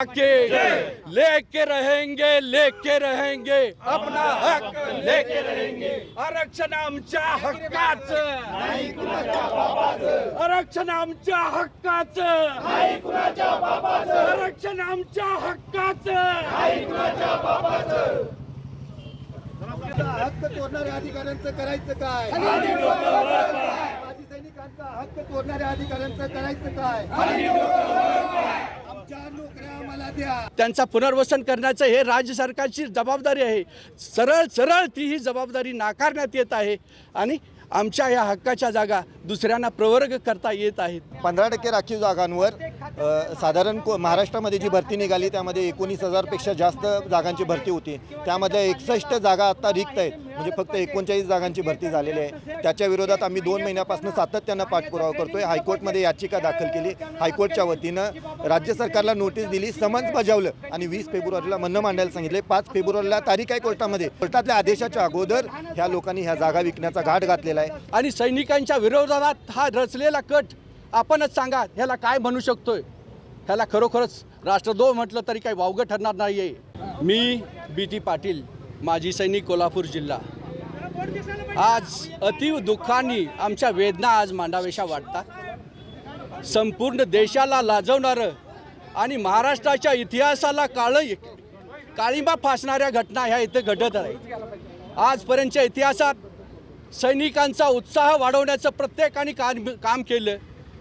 के लेके रहेंगे लेके रहेंगे। अपना हक लेके रहेंगे। आरक्षण आमच्या हक्काचं। आरक्षण आमच्या हक्काचं। आरक्षण आमच्या हक्काचं। हक्क तोडणाऱ्या अधिकाऱ्यांचं करायचं काय? माजी सैनिकांचा हक्क तोडणाऱ्या अधिकाऱ्यांचं करायचं काय आमच्या नोकऱ्या आम्हाला द्या त्यांचा पुनर्वसन करण्याचं हे राज्य सरकारची जबाबदारी आहे. सरळ सरळ ती ही जबाबदारी नाकारण्यात येत आहे आणि आमच्या या हक्काच्या जागा दुसऱ्यांना प्रवर्ग करता येत आहेत. पंधरा टक्के राखीव जागांवर साधारण को महाराष्ट्रामध्ये जी भरती निघाली त्यामध्ये एकोणीस हजारपेक्षा जास्त जागांची भरती होती. त्यामधल्या एकसष्ट जागा आता रिक्त आहेत. म्हणजे फक्त एकोणचाळीस जागांची भरती झालेली आहे. त्याच्या विरोधात आम्ही दोन महिन्यापासून सातत्यानं पाठपुरावा करतोय. हायकोर्टमध्ये याचिका दाखल केली. हायकोर्टच्या वतीनं राज्य सरकारला नोटीस दिली. समन्स बजावलं आणि वीस फेब्रुवारीला म्हणणं मांडायला सांगितले. पाच फेब्रुवारीला तारीख आहे कोर्टामध्ये. कोर्टातल्या आदेशाच्या अगोदर ह्या लोकांनी ह्या जागा विकण्याचा घाट घातलेला आहे. आणि सैनिकांच्या विरोधात हा रचलेला कट आपणच सांगा ह्याला काय म्हणू शकतोय? ह्याला खरोखरच राष्ट्रद्रोह म्हटलं तरी काही वावगं ठरणार नाही आहे मी बी टी पाटील माजी सैनिक कोल्हापूर जिल्हा. आज अतीव दुःखाने आमच्या वेदना आज मांडावेशा वाटतात. संपूर्ण देशाला लाजवणारं आणि महाराष्ट्राच्या इतिहासाला काळं काळिंबा फासणाऱ्या घटना ह्या इथे घडत आहेत. आजपर्यंतच्या इतिहासात सैनिकांचा उत्साह वाढवण्याचं प्रत्येकाने काम काम केलं.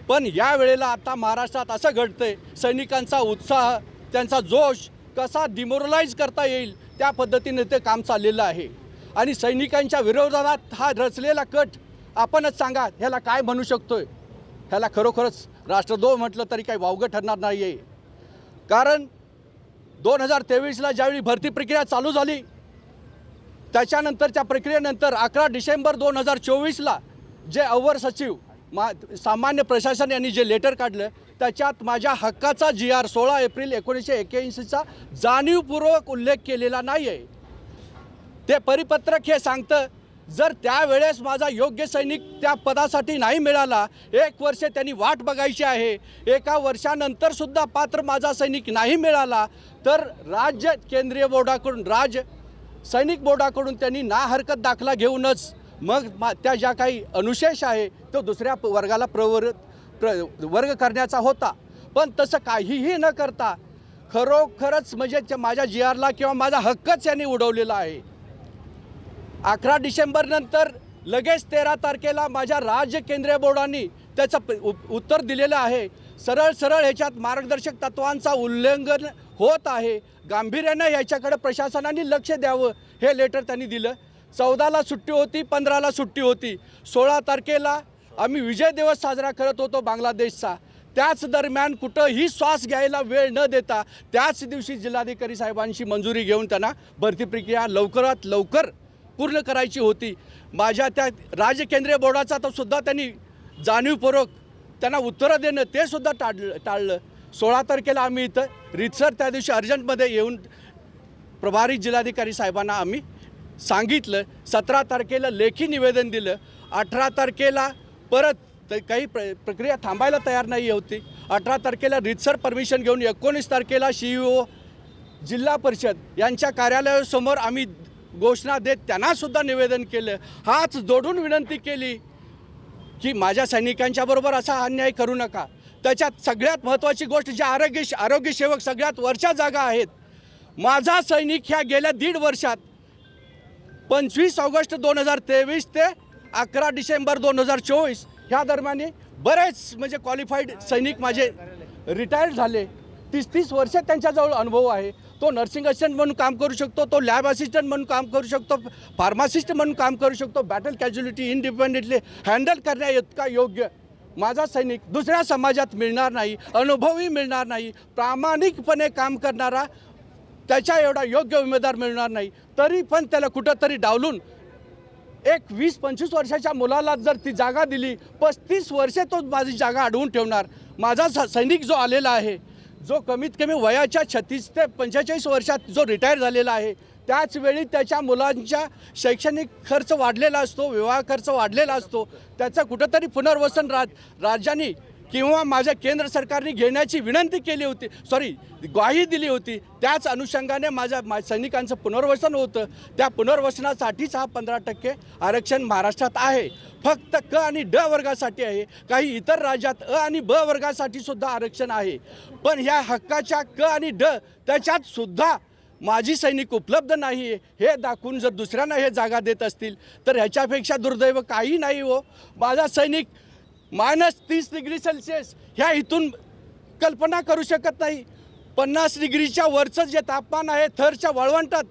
पण या वेळेला आता महाराष्ट्रात असं घडतंय सैनिकांचा उत्साह त्यांचा जोश कसा डिमोरलाइज करता येईल त्या पद्धतीने ते काम चाललेलं आहे. आणि सैनिकांच्या विरोधात हा रचलेला कट आपणच सांगा ह्याला काय म्हणू शकतोय? ह्याला खरोखरच राष्ट्रद्रोह म्हटलं तरी काही वावगं ठरणार नाही आहे कारण दोन हजार तेवीसला ज्यावेळी भरती प्रक्रिया चालू झाली त्याच्यानंतरच्या प्रक्रियेनंतर अकरा डिसेंबर दोन हजार चोवीसला जे अवर सचिव मा सामान्य प्रशासन यांनी जे लेटर काढलं त्याच्यात माझ्या हक्काचा जी आर सोळा एप्रिल एकोणीसशे एक्क्याऐंशीचा जाणीवपूर्वक उल्लेख केलेला नाही आहे ते परिपत्रक हे सांगतं जर त्यावेळेस माझा योग्य सैनिक त्या पदासाठी नाही मिळाला एक वर्ष त्यांनी वाट बघायची आहे एका वर्षानंतरसुद्धा पात्र माझा सैनिक नाही मिळाला तर राज्य केंद्रीय बोर्डाकडून राज्य सैनिक बोर्डाकडून त्यांनी ना हरकत दाखला घेऊनच मग मा त्या ज्या काही अनुशेष आहे तो दुसऱ्या वर्गाला प्रवर प्र वर्ग करण्याचा होता. पण तसं काहीही न करता खरोखरच म्हणजे माझ्या जी आरला किंवा माझा हक्कच यांनी उडवलेला आहे. अकरा डिसेंबरनंतर लगेच तेरा तारखेला माझ्या राज्य केंद्रीय बोर्डाने त्याचं उ- उत्तर दिलेलं आहे. सरळ सरळ ह्याच्यात मार्गदर्शक तत्वांचा उल्लंघन होत आहे. गांभीर्यानं याच्याकडे प्रशासनाने लक्ष द्यावं हे लेटर त्यांनी दिलं. चौदाला सुट्टी होती पंधराला सुट्टी होती. सोळा तारखेला आम्ही विजय दिवस साजरा करत होतो बांगलादेशचा. त्याच दरम्यान कुठंही श्वास घ्यायला वेळ न देता त्याच दिवशी जिल्हाधिकारी साहेबांशी मंजुरी घेऊन त्यांना भरती प्रक्रिया लवकरात लवकर पूर्ण करायची होती. माझ्या त्या राज्य केंद्रीय बोर्डाचा तर सुद्धा त्यांनी जाणीवपूर्वक त्यांना उत्तरं देणं ते सुद्धा टाळलं टाळलं. सोळा तारखेला आम्ही इथं रितसर त्या दिवशी अर्जंटमध्ये येऊन प्रभारी जिल्हाधिकारी साहेबांना आम्ही सांगितलं सतरा तारखेला लेखी निवेदन दिलं अठरा तारखेला परत काही प्र प्रक्रिया थांबायला तयार नाही होती. अठरा तारखेला रितसर परमिशन घेऊन एकोणीस तारखेला सी ओ जिल्हा परिषद यांच्या कार्यालयासमोर आम्ही घोषणा देत त्यांनासुद्धा निवेदन केलं. हाच जोडून विनंती केली की माझ्या सैनिकांच्या बरोबर असा अन्याय करू नका. त्याच्यात सगळ्यात महत्त्वाची गोष्ट ज्या आरोग्य आरोग्यसेवक सगळ्यात वरच्या जागा आहेत. माझा सैनिक ह्या गेल्या दीड वर्षात पंचवीस ऑगस्ट दोन हजार तेवीस ते अकरा डिसेंबर दोन हजार चोवीस. ह्या दरम्यान बरेच म्हणजे क्वालिफाईड सैनिक माझे रिटायर्ड झाले. तीस तीस वर्ष त्यांच्याजवळ अनुभव आहे. तो नर्सिंग असिस्टंट म्हणून काम करू शकतो तो लॅब असिस्टंट म्हणून काम करू शकतो फार्मासिस्ट म्हणून काम करू शकतो बॅटल कॅज्युलिटी इंडिपेंडेंटली हँडल करण्या इतका योग्य? माझा सैनिक दुसऱ्या समाजात मिळणार नाही अनुभवही मिळणार नाही प्रामाणिकपणे काम करणारा त्याच्या एवढा योग्य उमेदवार मिळणार नाही. तरी पण त्याला कुठंतरी डावलून एक वीस पंचवीस वर्षाच्या मुलाला जर ती जागा दिली पस्तीस वर्षे तो माझी जागा अडवून ठेवणार. माझा स- सैनिक जो आलेला आहे जो कमीत कमी वयाच्या छत्तीस ते पंचेचाळीस वर्षात जो रिटायर झालेला आहे त्याचवेळी त्याच्या मुलांच्या शैक्षणिक खर्च वाढलेला असतो विवाह खर्च वाढलेला असतो त्याचं कुठंतरी पुनर्वसन राज राज्याने किंवा माझ्या केंद्र सरकारने घेण्याची विनंती केली होती सॉरी ग्वाही दिली होती त्याच अनुषंगाने माझ्या मा सैनिकांचं पुनर्वसन होतं. त्या पुनर्वसनासाठीच हा पंधरा टक्के आरक्षण महाराष्ट्रात आहे. फक्त क आणि ड वर्गासाठी आहे. काही इतर राज्यात अ आणि ब वर्गासाठी सुद्धा आरक्षण आहे. पण ह्या हक्काच्या क आणि ड त्याच्यात सुद्धा माजी सैनिक उपलब्ध नाही आहे हे दाखवून जर दुसऱ्यांना हे जागा देत असतील तर ह्याच्यापेक्षा दुर्दैव काही नाही हो. माझा सैनिक मायनस तीस डिग्री सेल्सिअस ह्या इथून कल्पना करू शकत नाही. पन्नास डिग्रीच्या वरचं जे तापमान आहे थरच्या वाळवंटात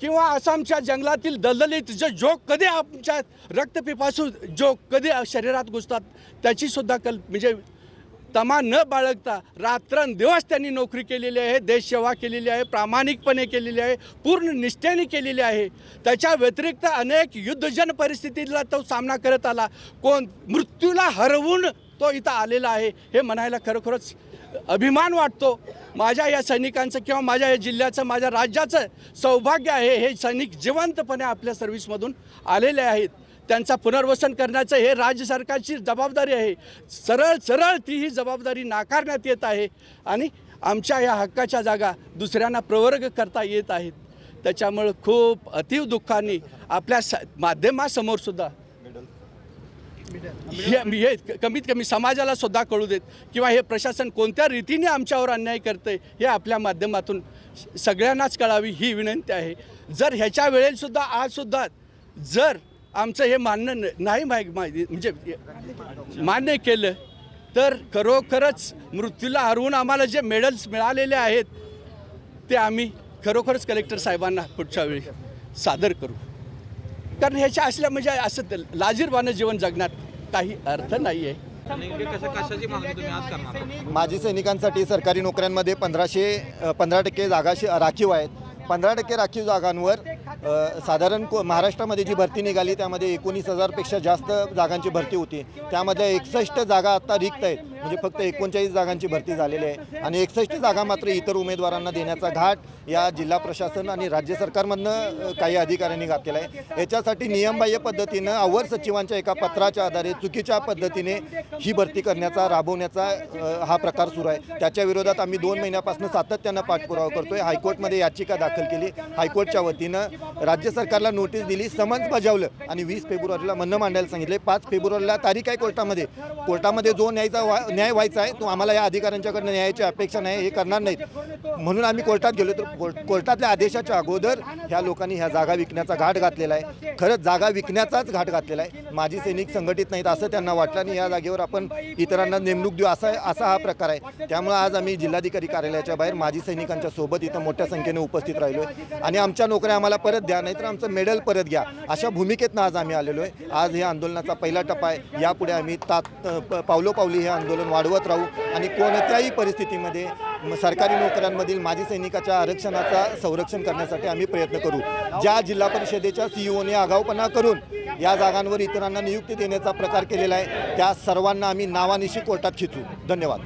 किंवा आसामच्या जंगलातील दलदलीत जे जोक कधी आमच्या रक्तपिपासू जोक कधी शरीरात घुसतात त्याचीसुद्धा कल म्हणजे तमा न बाळगता रात्रंदिवस त्यांनी नोकरी केलेली आहे देशसेवा केलेली आहे प्रामाणिकपणे केलेली आहे पूर्ण निष्ठेने केलेली आहे. त्याच्या व्यतिरिक्त अनेक युद्धजन परिस्थितीला तो सामना करत आला. कोण मृत्यूला हरवून तो इथं आलेला आहे हे म्हणायला खरोखरच अभिमान वाटतो. माझ्या या सैनिकांचं किंवा माझ्या या जिल्ह्याचं माझ्या राज्याचं सौभाग्य आहे हे सैनिक जिवंतपणे आपल्या सर्व्हिसमधून आलेले आहेत. त्यांचा पुनर्वसन करण्याचं हे राज्य सरकारची जबाबदारी आहे. सरळ सरळ ती ही जबाबदारी नाकारण्यात येत आहे आणि आमच्या या हक्काच्या जागा दुसऱ्यांना प्रवर्ग करता येत आहेत. त्याच्यामुळं खूप अतीव दुःखाने आपल्या स माध्यमासमोर सुद्धा हे कमीत कमी समाजाला सुद्धा कळू देत किंवा हे प्रशासन कोणत्या रीतीने आमच्यावर अन्याय करते हे आपल्या माध्यमातून सगळ्यांनाच कळावी ही विनंती आहे. जर ह्याच्या वेळेसुद्धा आजसुद्धा जर आमचं हे मान्य न- नाही माहि माहिती. म्हणजे मान्य केलं. तर खरोखरच मृत्यूला हरवून आम्हाला जे मेडल्स मिळालेले आहेत ते आम्ही खरोखरच कलेक्टर साहेबांना पुढच्या वेळी सादर करू. कारण ह्याच्या असल्या म्हणजे असं लाजीरवानं जीवन जगण्यात काही अर्थ नाही आहे नेमके कशा कशाची मागणी तुम्ही आज करणार? आहात? माजी सैनिकांसाठी सरकारी नोकऱ्यांमध्ये पंधराशे पंधरा टक्के जागा राखीव आहेत. पंधरा टक्के राखीव जागांवर साधारण को महाराष्ट्रामध्ये जी भरती निघाली त्यामध्ये एकोणीस हजारपेक्षा जास्त जागांची भरती होती. त्यामध्ये एकसष्ट जागा आत्ता रिक्त आहेत. म्हणजे फक्त एकोणचाळीस जागांची भरती झालेली आहे. आणि एकसष्ट जागा मात्र इतर उमेदवारांना देण्याचा घाट या जिल्हा प्रशासन आणि राज्य सरकारमधनं काही अधिकाऱ्यांनी घातलेला आहे. याच्यासाठी नियमबाह्य पद्धतीनं अवर सचिवांच्या एका पत्राच्या आधारे चुकीच्या पद्धतीने ही भरती करण्याचा राबवण्याचा हा प्रकार सुरू आहे. त्याच्या विरोधात आम्ही दोन महिन्यापासून सातत्यानं पाठपुरावा करतोय. हायकोर्टमध्ये याचिका दाखल केली. हायकोर्टच्या वतीनं राज्य सरकारला नोटीस दिली. समन्स बजावलं. आणि वीस फेब्रुवारीला म्हणणं मांडायला सांगितले. पाच फेब्रुवारीला तारीख आहे कोर्टामध्ये. कोर्टामध्ये जो न्यायचा वा न्याय व्हायचा आहे. तो आम्हाला या अधिकाऱ्यांच्याकडनं न्यायाची अपेक्षा नाही हे करणार नाहीत. म्हणून आम्ही कोर्टात गेलो तर कोर्ट- कोर्टातल्या आदेशाच्या अगोदर ह्या लोकांनी ह्या जागा विकण्याचा घाट घातलेला आहे. खरंच जागा विकण्याचाच घाट घातलेला आहे. माजी सैनिक संघटित नाहीत असं त्यांना वाटलं आणि या जागेवर आपण इतरांना नेमणूक देऊ असा असा हा प्रकार आहे. त्यामुळे आज आम्ही जिल्हाधिकारी कार्यालयाच्या बाहेर माजी सैनिकांच्या सोबत इथं मोठ्या संख्येने उपस्थित राहिलो आहे. आणि आमच्या नोकऱ्या आम्हाला परत द्या नाहीतर आमचं मेडल परत घ्या. अशा भूमिकेतनं आज आम्ही आलेलो आहे. आज हे आंदोलनाचा पहिला टप्पा आहे. यापुढे आम्ही तात प- पावलोपावली हे आंदोलन वाढवत राहू आणि कोणत्याही परिस्थितीमध्ये सरकारी नोकऱ्यांमधील माजी सैनिकाच्या आरक्षणाचा संरक्षण करण्यासाठी आम्ही प्रयत्न करू. ज्या जिल्हा परिषदेच्या सीईओने आगाऊपणा करून या जागांवर इतरांना नियुक्ती देण्याचा प्रकार केलेला आहे त्या सर्वांना आम्ही नावानिशी कोर्टात खिचू. धन्यवाद.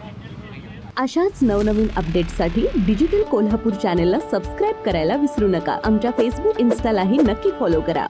अशाच नवनवीन अपडेट्ससाठी डिजिटल कोल्हापूर चॅनेलला सबस्क्राईब करायला विसरू नका. आमच्या फेसबुक इन्स्टालाही नक्की फॉलो करा.